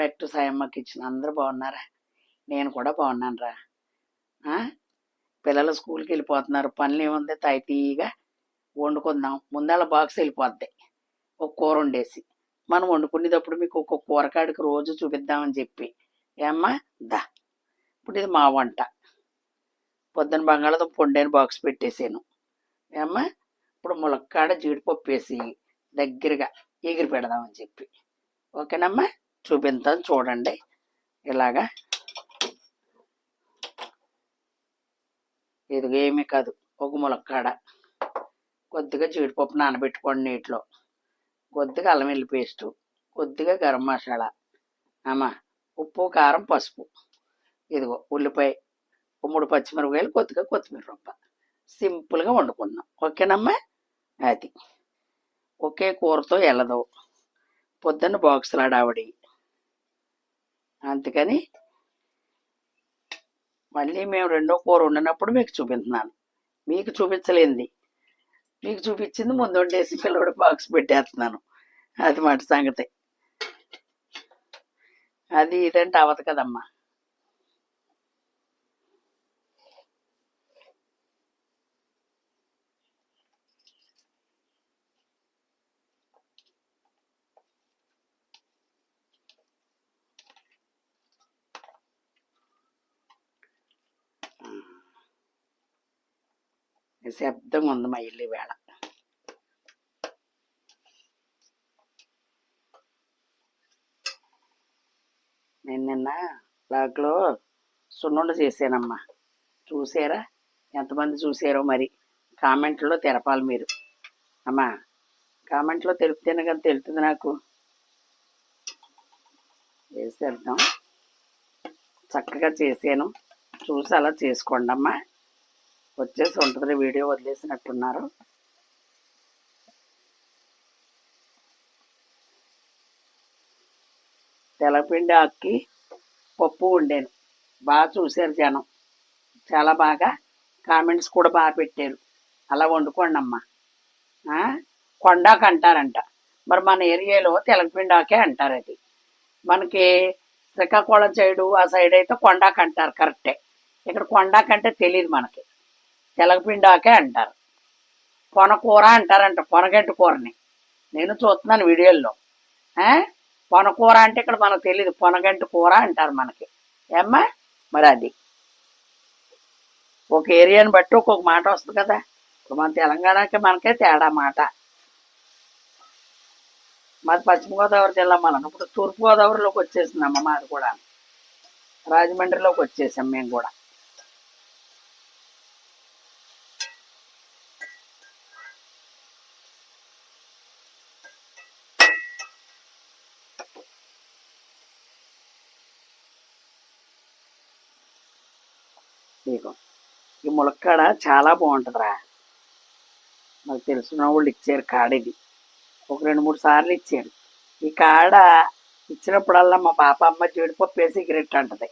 Back to Sayamma kitchen. అందరూ బాగున్నారా? నేను కూడా బాగున్నాను రా పిల్లలు స్కూల్కి వెళ్ళిపోతున్నారు. పనులు ఏముంది? తాయితీగా వండుకుందాం. ముందల బాక్స్ వెళ్ళిపోద్ది. ఒక కూర వండేసి. మనం వండుకునేటప్పుడు మీకు ఒక కూరకాడికి రోజు చూపిద్దామని చెప్పి. ఏమ్మా? దా. ఇప్పుడు ఇది మా వంట. పొద్దున బంగాళాదుంప వండాను బాక్స్ పెట్టేసాను ఏమ్మా? ఇప్పుడు ములక్కాడ జీడిపప్పు వేసి దగ్గరగా ఎగిరి పెడదామని చెప్పి. ఓకేనమ్మా? చూపిస్తాను చూడండి. ఇలాగా. ఇది ఏమీ కాదు ఒక ములక్కాడ. కొద్దిగా జీడిపప్పు నానబెట్టుకోండి నీటిలో. కొద్దిగా అల్లం వెల్లి పేస్టు కొద్దిగా గరం మసాలా. అమ్మా ఉప్పు కారం పసుపు. ఇదిగో ఉల్లిపాయ మూడు పచ్చిమిరపకాయలు కొద్దిగా కొత్తిమీర రొప్ప. సింపుల్గా వండుకుందాం. ఓకేనమ్మా? అది. ఒకే కూరతో వెళ్ళదు పొద్దున్న బాక్సులు ఆడావిడి అందుకని మళ్ళీ మేము రెండో కూర వండినప్పుడు మీకు చూపిస్తున్నాను. మీకు చూపించలేంది మీకు చూపించింది ముందు వండేసి పిల్లడు బాక్స్ పెట్టేస్తున్నాను. అది మాట సంగతి. అది ఇదంటే అవదు కదమ్మా. శబ్దం ఉంది మా ఇల్లు వేళ నేను నిన్న బ్లాగ్లో సున్నుండ చేశానమ్మా చూసారా ఎంతమంది చూసారో మరి కామెంట్లో తెరపాలి మీరు అమ్మా కామెంట్లో తెలుపుతేనే కదా తెలుస్తుంది నాకు వేసేద్దాం చక్కగా చేశాను చూసి అలా చేసుకోండి అమ్మా వచ్చేసి ఉంటుంది వీడియో వదిలేసినట్టున్నారు. తెలపిండి అక్కి పప్పు వండాను. బాగా చూశారు జనం. చాలా బాగా కామెంట్స్ కూడా బాగా పెట్టారు. అలా వండుకోండి అమ్మా. కొండాకు అంటారంట. మరి మన ఏరియాలో తెలగపిండి ఆకే అంటారు అది. మనకి శ్రీకాకుళం సైడు ఆ సైడ్ అయితే కొండాకు అంటారు కరెక్టే. ఇక్కడ కొండాకంటే తెలియదు మనకి. తెలగపిండాకే అంటారు. పొనకూర అంటారంట పొనగంటి కూరని. నేను చూస్తున్నాను వీడియోల్లో. పొనకూర అంటే ఇక్కడ మనకు తెలియదు పొనగంటి కూర అంటారు మనకి. ఏమ్మా? మరి అది. ఒక ఏరియాని బట్టి ఒక్కొక్క మాట వస్తుంది కదా. ఇప్పుడు మన తెలంగాణకి మనకే తేడా మాట. మాది పశ్చిమ గోదావరి జిల్లా మనం ఇప్పుడు తూర్పు గోదావరిలోకి వచ్చేసిందమ్మ మాది కూడా రాజమండ్రిలోకి వచ్చేసాం మేము కూడా. నీకు. ఈ ములక్కాడ చాలా బాగుంటుందిరా. నాకు తెలిసిన వాళ్ళు ఇచ్చారు కాడ ఇది. ఒక రెండు మూడు సార్లు ఇచ్చారు. ఈ కాడ ఇచ్చినప్పుడల్లా మా పాప అమ్మ జీడిపప్పు వేసి సిగరెట్ అంటది.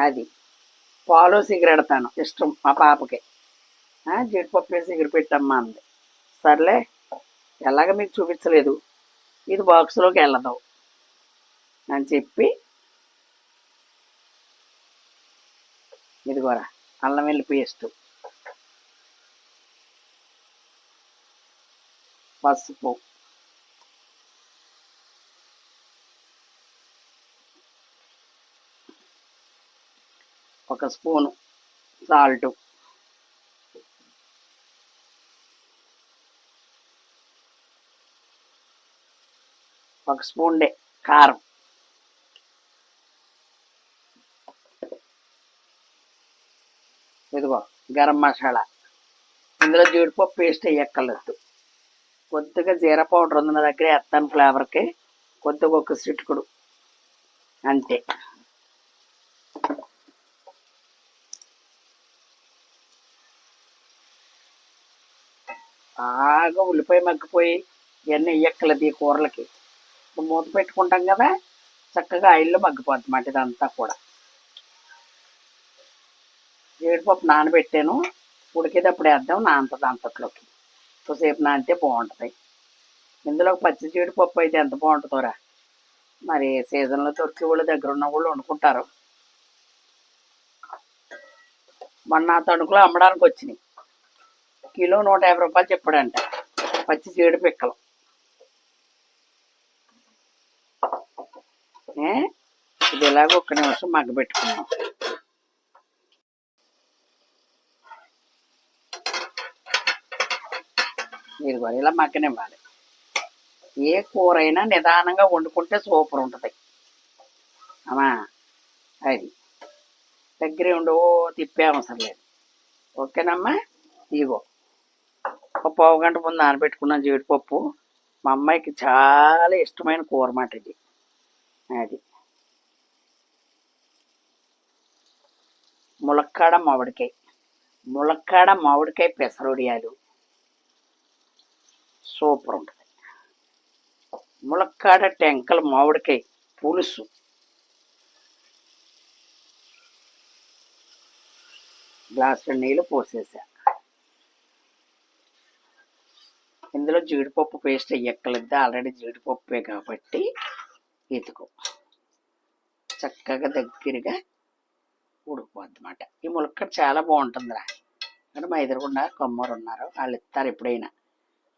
అది. పాలు సిగరెట్ తాను ఇష్టం మా పాపకి. జీడిపప్పు వేసి సిగరెట్ పెట్టమ్మా అంది. సర్లే ఎలాగ మీకు చూపించలేదు. ఇది బాక్స్లోకి వెళ్ళదు. అని చెప్పి ఇదిగోరా. అల్లం వెల్లి పేస్ట్ పసుపు ఒక స్పూను సాల్ట్. ఒక స్పూన్ డే కారం. ఇదిగో గరం మసాలా. ఇందులో జీడిపప్పు పేస్ట్ వేయక్కర్లేదు కొద్దిగా జీరా పౌడర్ ఉంది నా దగ్గర ఎత్తాను ఫ్లేవర్కి. కొద్దిగా ఒక సిటుకుడు అంతే. బాగా ఉల్లిపాయ మగ్గిపోయి ఇవన్నీ వేయక్కర్లేదు ఈ కూరలకి. మూత పెట్టుకుంటాం కదా చక్కగా ఆయిల్లో మగ్గిపోద్ది మాట ఇదంతా కూడా. జీడిపప్పు నానబెట్టాను. ఉడికేటప్పుడు వేద్దాం నానుతుంది అంతట్లోకి కొద్దిసేపు నానితే బాగుంటుంది. ఇందులో పచ్చి జీడిపప్పు అయితే ఎంత బాగుంటుందోరా? మరి సీజన్లో దొరికి వాళ్ళు దగ్గర ఉన్న వాళ్ళు వండుకుంటారు. మొన్న తణుకులో అమ్మడానికి వచ్చినాయి. కిలో నూట యాభై రూపాయలు చెప్పాడంట. పచ్చి జీడి పిక్కలు. ఏ? ఇది ఇలాగ ఒక్క నిమిషం మగ్గ ఇదిగో ఇలా మగ్గనివ్వాలి ఏ కూర అయినా నిదానంగా వండుకుంటే సూపర్ ఉంటుంది. అమ్మా అది. దగ్గరే ఉండవో తిప్పే అవసరం లేదు. ఓకేనమ్మా? ఇగో. ఒక పావు గంట ముందు నానబెట్టుకున్న జీడిపప్పు మా అమ్మాయికి చాలా ఇష్టమైన కూర మాట ఇది. అది. ములక్కాడ మామిడికాయ. ములక్కాడ మామిడికాయ పెసరొడియాలు. సూపర్ ఉంటుంది. ములక్కాడ టెంకల మామిడికాయ పులుసు. గ్లాసులో నీళ్ళు పోసేసా. ఇందులో జీడిపప్పు పేస్ట్ ఎక్కలిద్దా ఆల్రెడీ జీడిపప్పే కాబట్టి ఇదిగో. చక్కగా దగ్గరగా ఉడికిపోద్ది ఈ ములక్కడ చాలా బాగుంటుందిరా. అంటే మా ఎదురుగుండా కొమ్మరు ఉన్నారు వాళ్ళు ఇస్తారు ఎప్పుడైనా.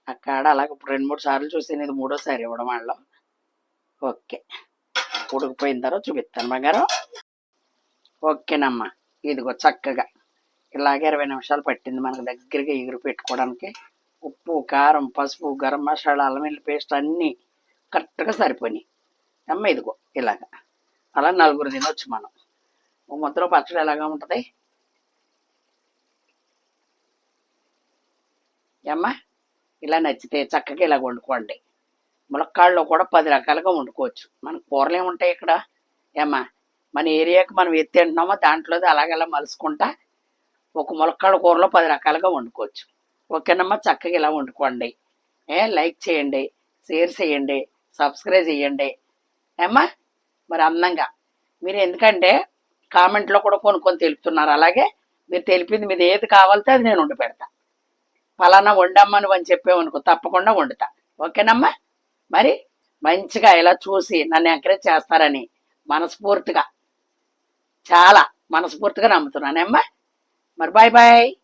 అక్కడ అలాగ ఇప్పుడు రెండు మూడు సార్లు చూసాను ఇది మూడోసారి ఇవ్వడం వాళ్ళ. ఓకే. ఉడికిపోయిన తర్వాత చూపిస్తాను బంగారం. ఓకేనమ్మా. ఇదిగో చక్కగా. ఇలాగే ఇరవై నిమిషాలు పట్టింది మనకు దగ్గరగా ఎగురు పెట్టుకోవడానికి. ఉప్పు కారం పసుపు గరం మసాలా అల్లం వెల్లుల్లి పేస్ట్ అన్నీ కరెక్ట్గా సరిపోయినాయి. అమ్మ ఇదిగో ఇలాగ. అలా నలుగురు తినొచ్చు మనం. ఓ పచ్చడి ఎలాగా ఉంటుంది? అమ్మా ఇలా నచ్చితే చక్కగా ఇలా వండుకోండి. ములక్కాళ్ళలో కూడా పది రకాలుగా వండుకోవచ్చు. మన కూరలు ఏముంటాయి ఇక్కడ. ఏమ్మా మన ఏరియాకి మనం ఎత్తి అంటున్నామో దాంట్లో అలాగలా మలుసుకుంటా ఒక ములక్కాడ కూరలో పది రకాలుగా వండుకోవచ్చు. ఓకేనమ్మా చక్కగా ఇలా వండుకోండి. ఏ లైక్ చేయండి షేర్ చేయండి సబ్స్క్రైబ్ చేయండి. ఏమ్మా మరి అందంగా. మీరు ఎందుకంటే కామెంట్లో కూడా కొనుక్కొని తెలుపుతున్నారు. అలాగే మీరు తెలిపింది మీద ఏది కావాలితే అది నేను వండి పెడతా. ఫలానా వండమ్మను అని చెప్పేవనుకో తప్పకుండా వండుతా. ఓకేనమ్మా? మరి మంచిగా ఇలా చూసి నన్ను ఎంకరేజ్ చేస్తారని మనస్ఫూర్తిగా చాలా మనస్ఫూర్తిగా నమ్ముతున్నానమ్మా. మరి బాయ్ బాయ్.